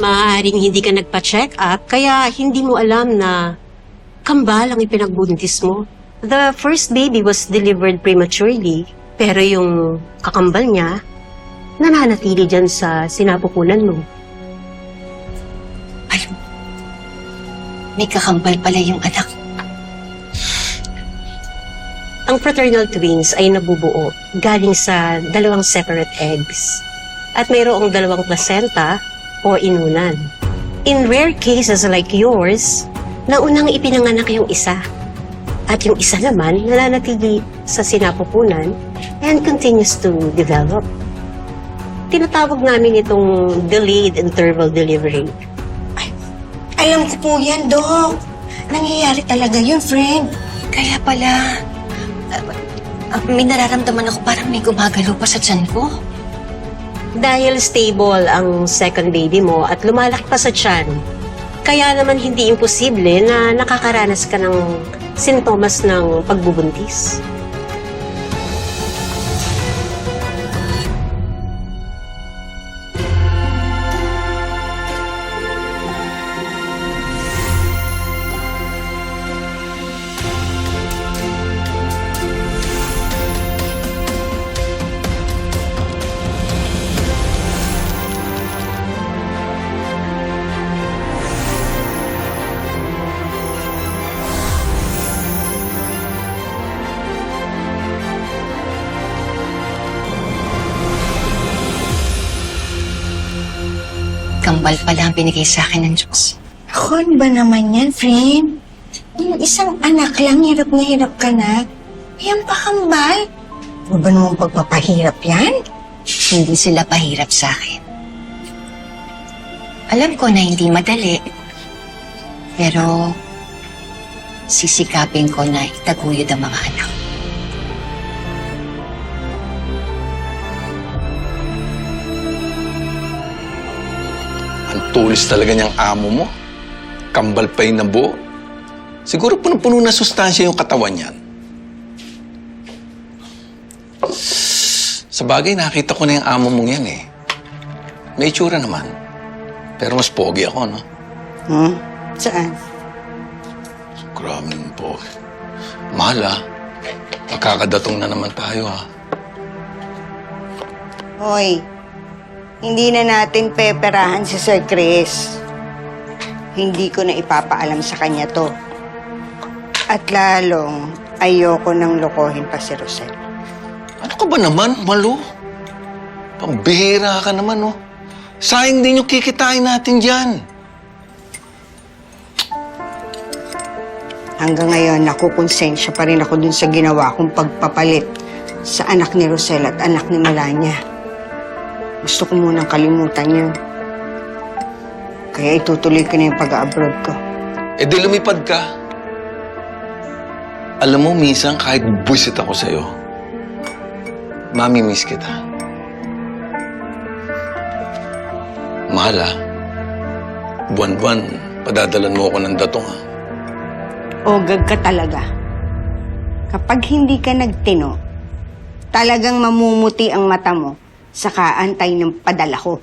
Maaaring hindi ka nagpa-check up, kaya hindi mo alam na kambal ang ipinagbuntis mo. The first baby was delivered prematurely, pero yung kakambal niya, nananatili dyan sa sinapupunan mo. Alam, may kakambal pala yung anak. Ang fraternal twins ay nabubuo galing sa dalawang separate eggs at mayroong dalawang placenta o inunan. In rare cases like yours, naunang ipinanganak yung isa at yung isa naman nananatili sa sinapupunan and continues to develop. Tinatawag namin itong delayed interval delivery. Alam ko po yan, Dok. Nangyayari talaga yun, friend. Kaya pala, ah, ah, may nararamdaman ako parang may gumagalaw pa sa tiyan ko. Dahil stable ang second baby mo at lumalaki pa sa tiyan, kaya naman hindi imposible na nakakaranas ka ng sintomas ng pagbubuntis. Kambal pala ang binigay sa akin ng Diyos. Ako, ano ba naman yan, friend? Yung isang anak lang, hirap na hirap ka na. Yan pa kambal. Ano ba naman pagpapahirap yan? Hindi sila pahirap sa akin. Alam ko na hindi madali. Pero sisikapin ko na itaguyod ang mga anak. Ang tulis talaga niyang amo mo. Kambal pa yung nabuo. Siguro punong-puno na sustansya yung katawan niyan. Sa bagay, nakita ko na yung amo mong yan eh. May itsura naman. Pero mas pogi ako, no? Hmm? Saan? Grabe naman po. Mahal ah. Magkakadatong na naman tayo ah. Hoy, hindi na natin peperahan si Sir Chris. Hindi ko na ipapaalam sa kanya to. At lalong, ayoko nang lokohin pa si Rosel. Ano ka ba naman, Malo? Pambihira ka naman, oh. Sayang din yung kikitain natin dyan. Hanggang ngayon, nakukonsensya pa rin ako dun sa ginawa kong pagpapalit sa anak ni Rosel at anak ni Melania. Gusto ko munang kalimutan yun. Kaya itutuloy ko na yung pag-abroad ko. Eh di lumipad ka. Alam mo, minsan kahit buwisit ako sa'yo, mami-miss kita. Mahal ah. Buwan-buwan, padadalan mo ako ng datong ah. Ogag ka talaga. Kapag hindi ka nagtino, talagang mamumuti ang mata mo sa kaantay ng padala ko.